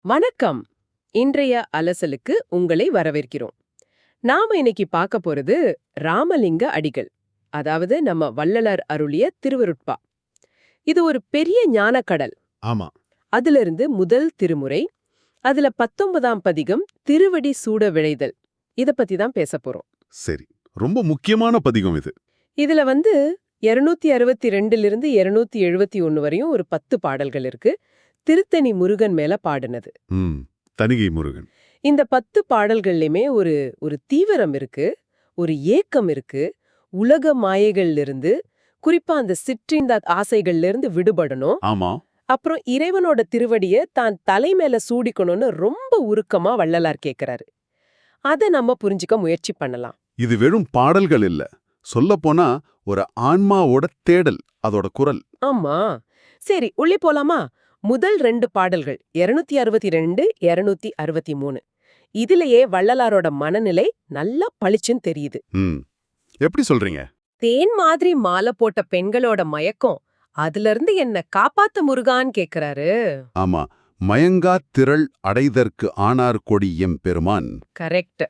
வணக்கம். இன்றைய அலசலுக்கு உங்களை வரவேற்கிறோம். நாம இன்னைக்கு பார்க்க போறது ராமலிங்க அடிகள் அதாவது நம்ம வள்ளலார் அருளிய திருவருட்பா. இது ஒரு பெரிய ஞானக்கடல். ஆமா. அதிலிருந்து முதல் திருமுறை அதுல பத்தொன்பதாம் பதிகம் திருவடி சூட விழைதல். இத பத்தி தான் பேச போறோம். சரி ரொம்ப முக்கியமான பதிகம் இது. இதுல வந்து 262 அறுபத்தி ரெண்டிலிருந்து இருநூத்தி எழுபத்தி ஒன்னு வரையும் ஒரு பத்து பாடல்கள் இருக்கு. திருத்தணி முருகன் மேல பாடினது. ம் தணிகை முருகன். இந்த பத்து பாடல்கள்லையுமே ஒரு ஒரு தீவிரம் இருக்கு ஒரு ஏக்கம் இருக்கு. உலக மாயைகள்ல இருந்து குறிப்பா அந்த சிற்றிந்த ஆசைகள்ல இருந்து விடுபடணும். ஆமா. அப்புறம் இறைவனோட திருவடிய தான் தலை மேல சூடிக்கணும்னு ரொம்ப உருக்கமா வள்ளலார் கேக்குறாரு. அத நம்ம புரிஞ்சுக்க முயற்சி பண்ணலாம். இது வெறும் பாடல்கள் இல்ல. சொல்லப்போனா ஒரு ஆன்மாவோட தேடல் அதோட குரல். ஆமா. சரி உள்ளே போலாமா? முதல் ரெண்டு பாடல்கள் 262 அறுபத்தி ரெண்டு இருநூத்தி அறுபத்தி மூணு. இதுலயே வள்ளலாரோட மனநிலை நல்லா பளிச்சுன்னு தெரியுது. எப்படி சொல்றீங்க? தேன் மாதிரி மாலை போட்ட பெண்களோட மயக்கம் அதுல இருந்து என்ன காப்பாத்த முருகான்னு கேக்குறாரு. ஆமா. மயங்கா திரள் அடைதற்கு ஆனார் கொடி எம் பெருமான் கரெக்ட்.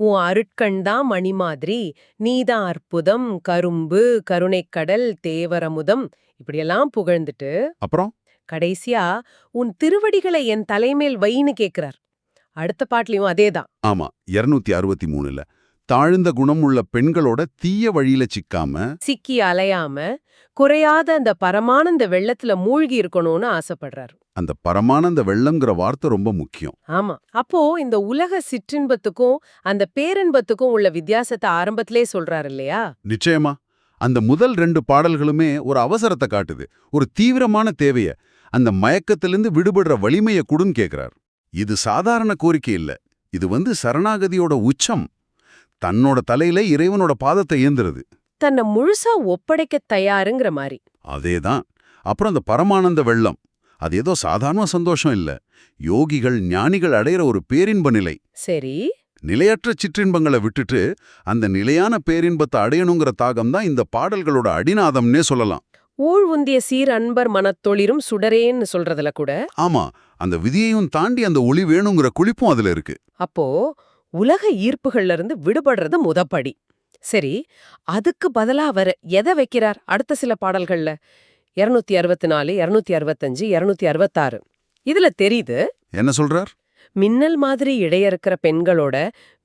உன் அருட்கண் தான் மணி மாதிரி நீதான் அற்புதம் கரும்பு கருணைக்கடல் தேவரமுதம் இப்படியெல்லாம் புகழ்ந்துட்டு. அப்புறம்? கடைசியா உன் திருவடிகளை என் தலைமேல் வைன்னு கேக்குறார். அடுத்த பாட்டுலயும் அதேதான். ஆமா இருநூத்தி அறுபத்தி மூணுல. தாழ்ந்த குணம் உள்ள பெண்களோட தீய வழியில சிக்காம சிக்கி அலையாம குறையாத அந்த பரமானந்த வெள்ளத்துல மூழ்கி இருக்கணும்னு ஆசைப்படுறாரு. அந்த பரமானந்த வெள்ளம்ங்கிற வார்த்தை ரொம்ப முக்கியம். ஆமா. அப்போ இந்த உலக சிற்றின்பத்துக்கும் அந்த பேரின்பத்துக்கும் உள்ள வித்தியாசத்தை ஆரம்பத்திலே சொல்றாரு இல்லையா? நிச்சயமா. அந்த முதல் ரெண்டு பாடல்களுமே ஒரு அவசரத்தை காட்டுது. ஒரு தீவிரமான தேவைய அந்த மயக்கத்திலிருந்து விடுபடுற வலிமைய குடுன்னு கேக்குறார். இது சாதாரண கோரிக்கை இல்ல. இது வந்து சரணாகதியோட உச்சம். தன்னோட தலையில இறைவனோட பாதத்தை ஏந்துறது. தன்னை முழுசா ஒப்படைக்க தயாருங்கிற மாதிரி அதேதான். அப்புறம் அந்த பரமானந்த வெள்ளம். அது ஏதோ சாதாரண சந்தோஷம் இல்ல. யோகிகள் ஞானிகள் அடையிற ஒரு பேரின்ப நிலை. சரி. நிலையற்ற சிற்றின்பங்களை விட்டுட்டு அந்த நிலையான பேரின்பத்தை அடையணுங்கிற தாகம் தான் இந்த பாடல்களோட அடிநாதம்னே சொல்லலாம். ஊழ் உந்திய சீர் அன்பர் மனத்தொளிரும் சுடரேன்னு சொல்றதுல கூட ஆமா அந்த விதியையும் தாண்டி அந்த ஒளி வேணுங்கிற குளிப்பும் அதுல இருக்கு. அப்போ உலக ஈர்ப்புகள்ல இருந்து விடுபடுறது முதப்படி. சரி அதுக்கு பதிலா அவர் எதை வைக்கிறார் அடுத்த சில பாடல்கள்ல? 264 அறுபத்தி நாலு இருநூத்தி அறுபத்தஞ்சு இருநூத்தி அறுபத்தாறு. இதுல தெரியுது என்ன சொல்றார்? மின்னல் மாதிரி இடையறுக்கிற பெண்களோட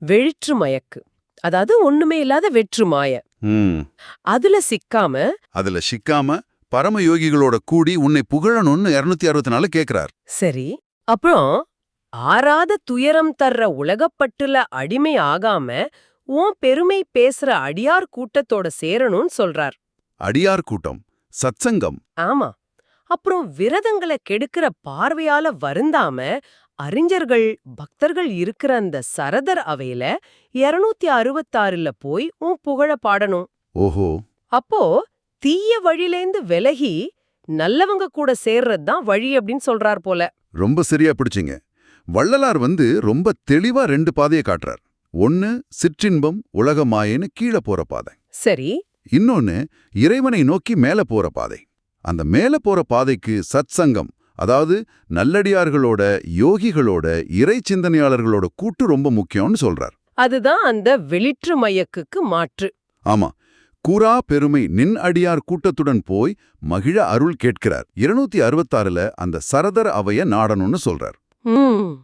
வெழிற்று மயக்கு. அதாவது ஒண்ணுமே இல்லாத வெற்று மாய. அதுல சிக்காம அதுல சிக்காம பரம யோகிகளோட கூடி உன்னை புகழணும்னு இருநூத்தி அறுபத்தி நாலு கேக்குறார். சரி. அப்புறம் ஆறாத துயரம் தர்ற உலகப்பட்டுல அடிமை ஆகாம உன் பெருமை பேசுற அடியார் கூட்டத்தோட சேரணும்னு சொல்றார். அடியார் கூட்டம் சத்சங்கம். ஆமா. அப்புறம் விரதங்களை கெடுக்கிற பார்வையால வருந்தாம அறிஞர்கள் பக்தர்கள் இருக்கிற அந்த சரதர் அவையில 266 அறுபத்தாறுல போய் உன் புகழ பாடணும். ஓஹோ. அப்போ தீய வழியிலேந்து விலகி நல்லவங்க கூட சேர்றது தான் வழி அப்படின்னு சொல்றார் போல. ரொம்ப சரியா பிடிச்சிங்க. வள்ளலார் வந்து ரொம்ப தெளிவா ரெண்டு பாதையை காட்டுறார். ஒன்னு சிற்றின்பம் உலக மாயேன்னு கீழே போற பாதை. சரி. இன்னொன்னு இறைவனை நோக்கி மேல போற பாதை. அந்த மேல போற பாதைக்கு சத்சங்கம் அதாவது நல்லடியார்களோட யோகிகளோட இறை சிந்தனையாளர்களோட கூட்டு ரொம்ப முக்கியம்னு சொல்றார். அதுதான் அந்த வெளிற்று மயக்குக்கு மாற்று. ஆமா. கூரா பெருமை நின் அடியார் கூட்டத்துடன் போய் மகிழ அருள் கேட்கிறார். இருநூத்தி அறுபத்தாறுல அந்த சரதர் அவைய நாடணும்னு சொல்றார்.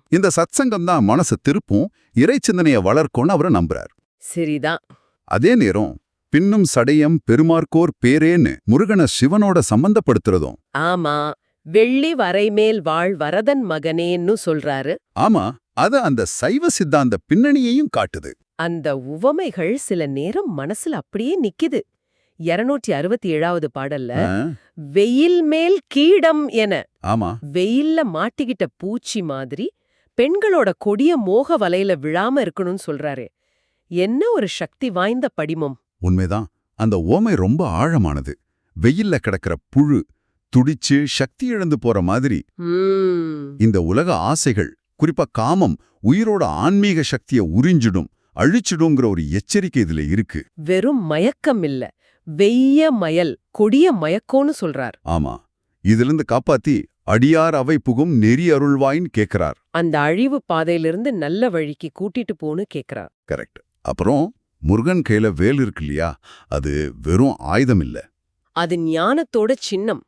இந்த சத்சங்கம் தான் மனசு திருப்பும் இறை சிந்தனைய வளர்க்கும்னு அவரை நம்புறார். சரிதான் அதே நேரம் பின்னும் சடையம் பெருமார்க்கோர் பேரேன்னு முருகனை சிவனோட சம்பந்தப்படுத்துறதும். ஆமா. வெள்ளி வரைமேல் வாழ் வரதன் மகனேன்னு சொல்றாரு. ஆமா அது அந்த சைவ சித்தாந்த பின்னணியையும் காட்டுது. அந்த உவமைகள் சில நேரம் மனசுல அப்படியே நிக்குது. 267 அறுபத்தி ஏழாவது பாடல்ல வெயில் மேல் கீடம் என. ஆமா. வெயில்ல மாட்டிக்கிட்ட பூச்சி மாதிரி பெண்களோட கொடிய மோக வலையில விழாம இருக்கணும்னு சொல்றாரே. என்ன ஒரு சக்தி வாய்ந்த படிமம். உண்மைதான். அந்த ஓமை ரொம்ப ஆழமானது. வெயில்ல கிடக்கிற புழு துடிச்சு சக்தி இழந்து போற மாதிரி. இந்த உலக ஆசைகள் குறிப்பா காமம் உயிரோட ஆன்மீக சக்தியை உறிஞ்சிடும் அழிச்சிடுங்கிற ஒரு எச்சரிக்கை இதுல இருக்கு. வெறும் மயக்கம் இல்ல. வெய்ய மயல் கொடிய மயக்கோன்னு சொல்றார். ஆமா. இதிலிருந்து காப்பாத்தி அடியார் அவை புகும் நெறி அருள்வாயின்னு கேட்கிறார் அந்த அழிவு பாதையிலிருந்து நல்ல வழிக்கு கூட்டிட்டு போன்னு கேக்குறார். கரெக்ட். அப்புறம் முருகன் கையில வேல் இருக்கு இல்லையா? அது வெறும் ஆயுதம் இல்ல. அது ஞானத்தோட சின்னம்.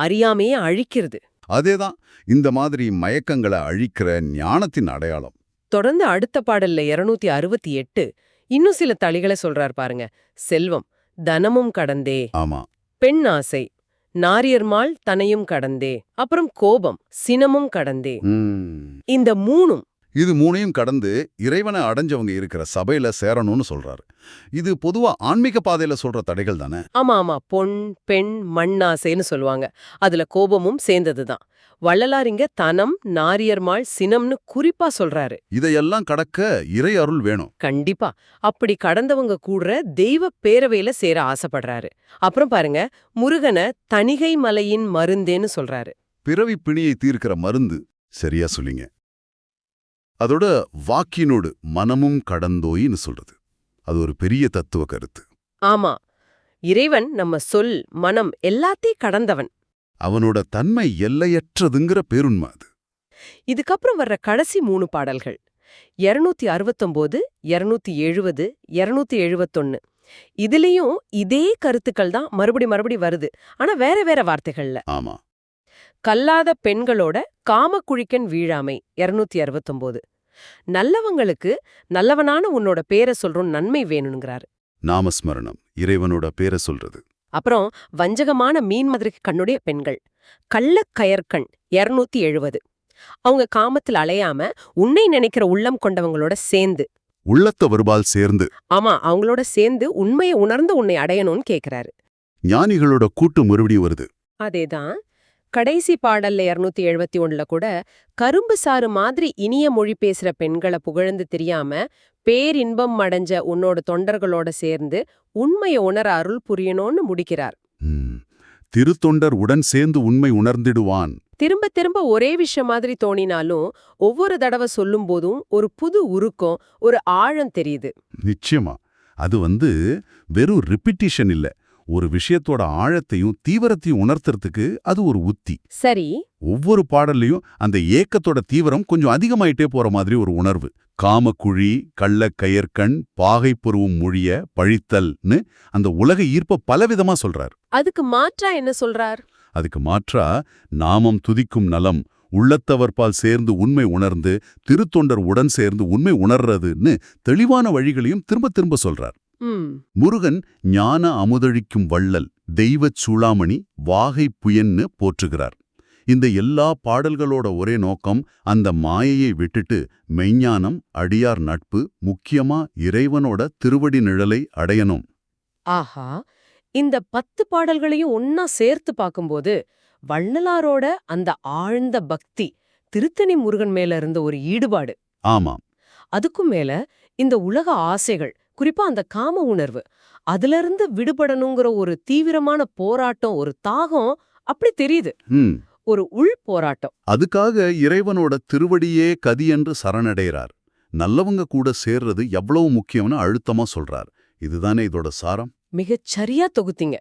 அறியாமையே அழிக்கிறது. அதேதான் இந்த மாதிரி மயக்கங்களை அழிக்கிற ஞானத்தின் அடையாளம். தொடர்ந்து அடுத்த பாடல்ல 268 அறுபத்தி எட்டு இன்னும் சில தளிகளை சொல்றார் பாருங்க. செல்வம் தனமும் கடந்தே. ஆமா. பெண் ஆசை நாரியர்மாள் தனையும் கடந்தே. அப்புறம் கோபம் சினமும் கடந்தே. இந்த மூணும் இது மூணையும் கடந்து இறைவனை அடைஞ்சவங்க இருக்கிற சபையில சேரணும்னு சொல்றாரு. இது பொதுவா ஆன்மீக பாதையில சொல்ற தடைகள் தானே? ஆமா ஆமா. பொன் பெண் மண்ணாசைன்னு சொல்லுவாங்க. அதுல கோபமும் சேர்ந்ததுதான். வள்ளலார் இங்க தனம் நாரியர்மாள் சினம்னு குறிப்பா சொல்றாரு. இதையெல்லாம் கடக்க இறை அருள் வேணும். கண்டிப்பா. அப்படி கடந்தவங்க கூடுற தெய்வ பேரவையில சேர ஆசைப்படுறாரு. அப்புறம் பாருங்க முருகனை தணிகை மலையின் மருந்தேன்னு சொல்றாரு. பிறவி பிணியை தீர்க்கிற மருந்து சரியா சொல்லிங்க. அதோட வாக்கினோடு மனமும் கடந்தோயின்னு சொல்றது. அது ஒரு பெரிய தத்துவ கருத்து. ஆமா. இறைவன் நம்ம சொல் மனம் எல்லாத்தையும் கடந்தவன். அவனோட தன்மை எல்லையற்றதுங்கிற பேருண்மை அது. இதுக்கப்புறம் வர்ற கடைசி மூணு பாடல்கள். 269 அறுபத்தொம்போது இருநூத்தி எழுவது இருநூத்தி எழுவத்தொன்னு. இதுலயும் இதே கருத்துக்கள் தான் மறுபடி மறுபடி வருது. ஆனா வேற வேற வார்த்தைகள்ல. ஆமா. கல்லாத பெண்களோட காமக்குழிக்கன் வீழாமை 269 அறுபத்தொம்போது. நல்லவங்களுக்கு நல்லவனான உன்னோட பேரை சொல்றோம் நன்மை வேணுங்கிறாரு நாமஸ்மரணம் இறைவனோட பேரை சொல்றது. அப்புறம் வஞ்சகமான மீன் மாதிரி கண்ணுடைய பெண்கள். கள்ளக்கயற்கண் 270 எழுவது. அவங்க காமத்தில் அலையாம உன்னை நினைக்கிற உள்ளம் கொண்டவங்களோட சேர்ந்து. உள்ளத்த வருபால் சேர்ந்து. ஆமா அவங்களோட சேர்ந்து உண்மையை உணர்ந்து உன்னை அடையணும்னு கேக்குறாரு. ஞானிகளோட கூட்டு மறுபடியும் வருது. அதேதான். கடைசி பாடல்ல 271 எழுபத்தி ஒண்ணுல கூட கரும்பு சாறு மாதிரி இனிய மொழி பேசுற பெண்களை புகழ்ந்து தெரியாம பேரின்பம் அடைஞ்ச உன்னோட தொண்டர்களோட சேர்ந்து உண்மையை உணர அருள் புரியணும்னு முடிக்கிறார். திருத்தொண்டர் உடன் சேர்ந்து உண்மை உணர்ந்திடுவான். திரும்ப திரும்ப ஒரே விஷயம் மாதிரி தோணினாலும் ஒவ்வொரு தடவை சொல்லும் போதும் ஒரு புது உருக்கம் ஒரு ஆழம் தெரியுது. நிச்சயமா. அது வந்து வெறும் ரிப்பிட்டிஷன் இல்ல. ஒரு விஷயத்தோட ஆழத்தையும் தீவிரத்தையும் உணர்த்துறதுக்கு அது ஒரு உத்தி. சரி. ஒவ்வொரு பாடல்லையும் அந்த ஏக்கத்தோட தீவிரம் கொஞ்சம் அதிகமாயிட்டே போற மாதிரி ஒரு உணர்வு. காமக்குழி கள்ளக்கயற்கண் பாகை பொருவும் மொழிய பழித்தல்னு அந்த உலக ஈர்ப்ப பலவிதமா சொல்றார். அதுக்கு மாற்றா என்ன சொல்றார்? அதுக்கு மாற்றா நாமம் துதிக்கும் நலம் உள்ளத்தவர்பால் சேர்ந்து உண்மை உணர்ந்து திருத்தொண்டர் உடன் சேர்ந்து உண்மை உணர்றதுன்னு தெளிவான வழிகளையும் திரும்ப திரும்ப சொல்றார். முருகன் ஞான அமுதழிக்கும் வள்ளல் தெய்வச் சூளாமணி வாகை புயன்னு போற்றுகிறார். இந்த எல்லா பாடல்களோட ஒரே நோக்கம் அந்த மாயையை விட்டுட்டு மெய்ஞானம் அடியார் நட்பு முக்கியமா இறைவனோட திருவடி நிழலை அடையணும். ஆஹா. இந்த பத்து பாடல்களையும் ஒன்னா சேர்த்து பார்க்கும்போது வள்ளலாரோட அந்த ஆழ்ந்த பக்தி திருத்தணி முருகன் மேல இருந்த ஒரு ஈடுபாடு. ஆமாம். அதுக்கும் மேல இந்த உலக ஆசைகள் குறிப்பா அந்த காம உணர்வு. அதிலிருந்து விடுபடணுங்கிற ஒரு தீவிரமான போராட்டம் ஒரு தாகம் அப்படி தெரியுது. ஒரு உள் போராட்டம். அதுக்காக இறைவனோட திருவடியே கதி என்று சரணடைகிறார். நல்லவங்க கூட சேர்றது எவ்வளவு முக்கியம்னு அழுத்தமா சொல்றார். இதுதானே இதோட சாரம்? மிகச் சரியா தொகுத்தீங்க.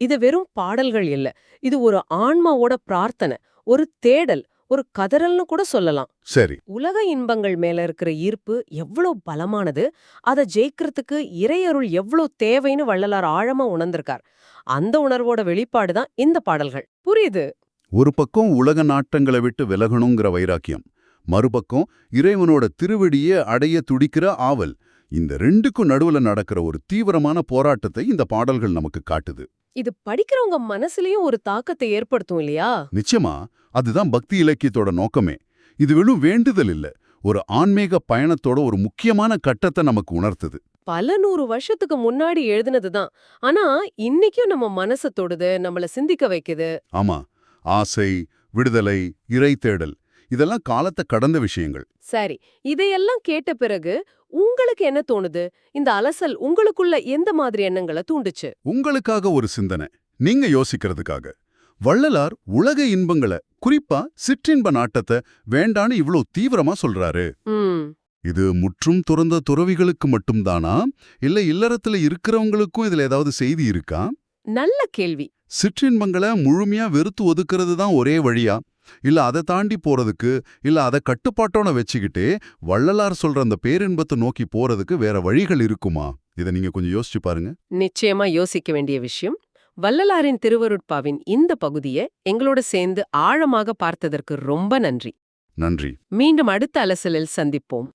இது வெறும் பாடல்கள் இல்ல. இது ஒரு ஆன்மாவோட பிரார்த்தனை ஒரு தேடல் ஒரு கதறல்னு கூட சொல்லலாம். சரி. உலக இன்பங்கள் மேல இருக்கிற ஈர்ப்பு எவ்வளவு பலமானது அதை ஜெயிக்கிறதுக்கு இறையருள் எவ்வளவு தேவைன்னு வள்ளலார் ஆழமா உணர்ந்திருக்கார். அந்த உணர்வோட வெளிப்பாடு தான் இந்த பாடல்கள். புரியுது? ஒரு பக்கம் உலக நாட்டங்களை விட்டு விலகணுங்கிற வைராக்கியம் மறுபக்கம் இறைவனோட திருவடியே அடைய துடிக்கிற ஆவல். இந்த ரெண்டுக்கும் நடுவுல நடக்கிற ஒரு தீவிரமான போராட்டத்தை இந்த பாடல்கள் நமக்கு காட்டுது. இது படிக்கிறவங்க மனசுலயும் ஒரு தாக்கத்தை ஏற்படுத்தும் இல்லையா? நிச்சயமா. அதுதான் பக்தி இலக்கியத்தோட நோக்கமே. இது வெறும் வேண்டுதல் இல்ல. ஒரு ஆன்மீக பயணத்தோட ஒரு முக்கியமான கட்டத்தை நமக்கு உணர்த்துது. பல நூறு வருஷத்துக்கு முன்னாடி எழுதினதுதான் ஆனா இன்னைக்கும் நம்ம மனச தொடுது நம்மள சிந்திக்க வைக்குது. ஆமா. ஆசை விடுதலை இறை தேடல் இதெல்லாம் காலத்தை கடந்த விஷயங்கள். சரி இதையெல்லாம் கேட்ட பிறகு உங்களுக்கு என்ன தோணுது? இந்த அலசல் உங்களுக்குள்ள எந்த மாதிரி எண்ணங்களை தூண்டுச்சு? உங்களுக்காக ஒரு சிந்தனை. நீங்க யோசிக்கிறதுக்காக. வள்ளலார் உலக இன்பங்களை குறிப்பா சிற்றின்ப நாட்டத்தை வேண்டான்னு இவ்ளோ தீவிரமா சொல்றாரு. இது முற்றும் துறந்த துறவிகளுக்கு மட்டும்தானா? இல்ல இல்லறத்துல இருக்கிறவங்களுக்கும் இதுல ஏதாவது செய்தி இருக்கா? நல்ல கேள்வி. சிற்றின்பங்களை முழுமையா வெறுத்து ஒதுக்குறது தான் ஒரே வழியா? இல்ல அதை தாண்டி போறதுக்கு இல்ல அதை கட்டுப்பாட்டோட வச்சுக்கிட்டே வள்ளலார் சொல்ற அந்த பேரின்பத்தை நோக்கி போறதுக்கு வேற வழிகள் இருக்குமா? இதை நீங்க கொஞ்சம் யோசிச்சு பாருங்க. நிச்சயமா யோசிக்க வேண்டிய விஷயம். வள்ளலாரின் திருவருட்பாவின் இந்த பகுதியை எங்களோட சேர்ந்து ஆழமாக பார்த்ததற்கு ரொம்ப நன்றி. நன்றி. மீண்டும் அடுத்த அலசலில் சந்திப்போம்.